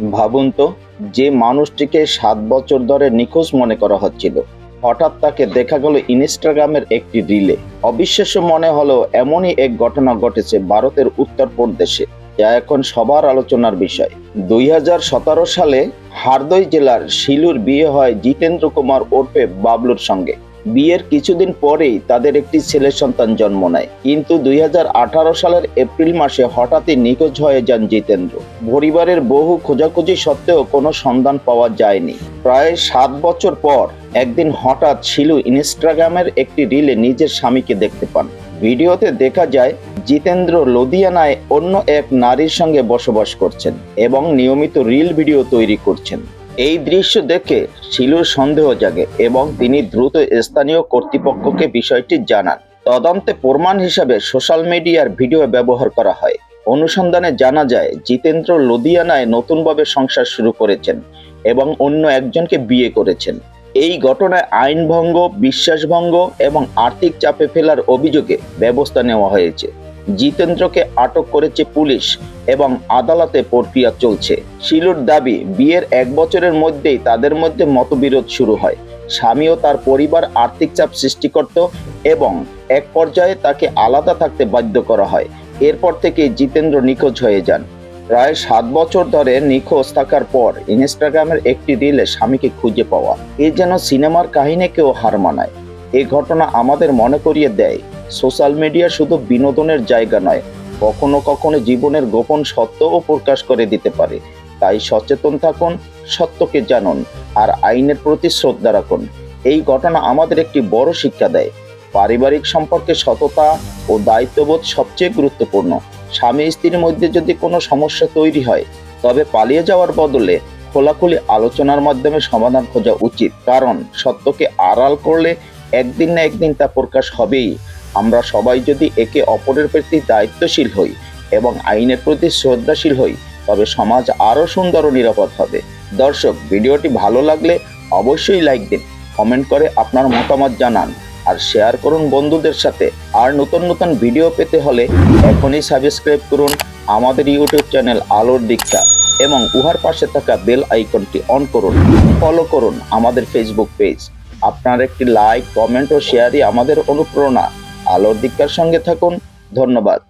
ভাবুন তো, যে মানুষটিকে সাত বছর ধরে নিখোঁজ মনে করা হচ্ছিল। হঠাৎ তাকে দেখা গেল ইনস্টাগ্রামের একটি রিলে। অবিশ্বাস্য মনে হলো এমনই এক ঘটনা ঘটেছে ভারতের উত্তরপ্রদেশে। যা এখন সবার আলোচনার বিষয়। দুই হাজার সতেরো সালে হারদই জেলার শিলুর বিয়ে হয় জিতেন্দ্র কুমার ওরফে বাবলুর সঙ্গে। বিয়ের কিছুদিন পরেই তাদের একটি ছেলে সন্তান জন্ম নেয়। কিন্তু দু হাজার আঠারো সালের এপ্রিল মাসে হঠাৎই নিখোঁজ হয়ে যান জিতেন্দ্র। পরিবারের বহু খোঁজাখুঁজি সত্ত্বেও কোনো সন্ধান পাওয়া যায়নি। প্রায় সাত বছর পর একদিন হঠাৎ শিলু ইনস্টাগ্রামের একটি রিলে নিজের স্বামীকে দেখতে পান। ভিডিওতে দেখা যায়, জিতেন্দ্র লুধিয়ানায় অন্য এক নারীর সঙ্গে বসবাস করছেন এবং নিয়মিত রিল ভিডিও তৈরি করছেন। এই দৃশ্য দেখে শিলুর সন্দেহ জাগে এবং তিনি দ্রুত স্থানীয় কর্তৃপক্ষকে বিষয়টি জানান। তদন্তে প্রমাণ হিসাবে সোশ্যাল মিডিয়ার ভিডিও ব্যবহার করা হয়। অনুসন্ধানে জানা যায়, জিতেন্দ্র লুধিয়ানায় নতুনভাবে সংসার শুরু করেছেন এবং অন্য একজনকে বিয়ে করেছেন। এই ঘটনায় আইনভঙ্গ, বিশ্বাসভঙ্গ এবং আর্থিক চাপে ফেলার অভিযোগে ব্যবস্থা নেওয়া হয়েছে। জিতেন্দ্রকে আটক করেছে পুলিশ এবং আদালতে প্রক্রিয়া চলছে। শিলুর দাবি, বিয়ের এক বছরের মধ্যেই তাদের মধ্যে মতবিরোধ শুরু হয়। স্বামী ও তার পরিবার আর্থিক চাপ সৃষ্টি করত এবং এক পর্যায়ে তাকে আলাদা থাকতে বাধ্য করা হয়। এরপর থেকে জিতেন্দ্র নিখোঁজ হয়ে যান। প্রায় সাত বছর ধরে নিখোঁজ থাকার পর ইনস্টাগ্রামের একটি রিলে স্বামীকে খুঁজে পাওয়া। এ যেন সিনেমার কাহিনীকেও হার মানায়। এ ঘটনা আমাদের মনে করিয়ে দেয়। সোশ্যাল মিডিয়া শুধু বিনোদনের জায়গা নয়, কখনো কখনো জীবনের গোপন সত্যও প্রকাশ করে দিতে পারে। তাই সচেতন থাকুন, সত্যকে জানুন আর আইনের প্রতি শ্রদ্ধা রাখুন। এই ঘটনা আমাদের একটি বড় শিক্ষা দেয়। পারিবারিক সম্পর্কে সততা ও দায়িত্ববোধ সবচেয়ে গুরুত্বপূর্ণ। স্বামী স্ত্রীর মধ্যে যদি কোনো সমস্যা তৈরি হয়, তবে পালিয়ে যাওয়ার বদলে খোলাখুলি আলোচনার মাধ্যমে সমাধান খোঁজা উচিত। কারণ সত্যকে আড়াল করলে একদিন না একদিন তা প্রকাশ হবেই। আমরা সবাই যদি একে অপরের প্রতি দায়িত্বশীল হই এবং আইনের প্রতি শ্রদ্ধাশীল হই, তবে সমাজ আরও সুন্দর ও নিরাপদ হবে। দর্শক, ভিডিওটি ভালো লাগলে অবশ্যই লাইক দিন, কমেন্ট করে আপনার মতামত জানান, আর শেয়ার করুন বন্ধুদের সাথে। আর নতুন নতুন ভিডিও পেতে হলে এখনই সাবস্ক্রাইব করুন আমাদের ইউটিউব চ্যানেল আলোর দীক্ষা এবং উহার পাশে থাকা বেল আইকনটি অন করুন, ফলো করুন আমাদের ফেসবুক পেজ আপনার একটি লাইক কমেন্ট ও শেয়ারই আমাদের অনুপ্রেরণা। আলোর দিককার সঙ্গে থাকুন। ধন্যবাদ।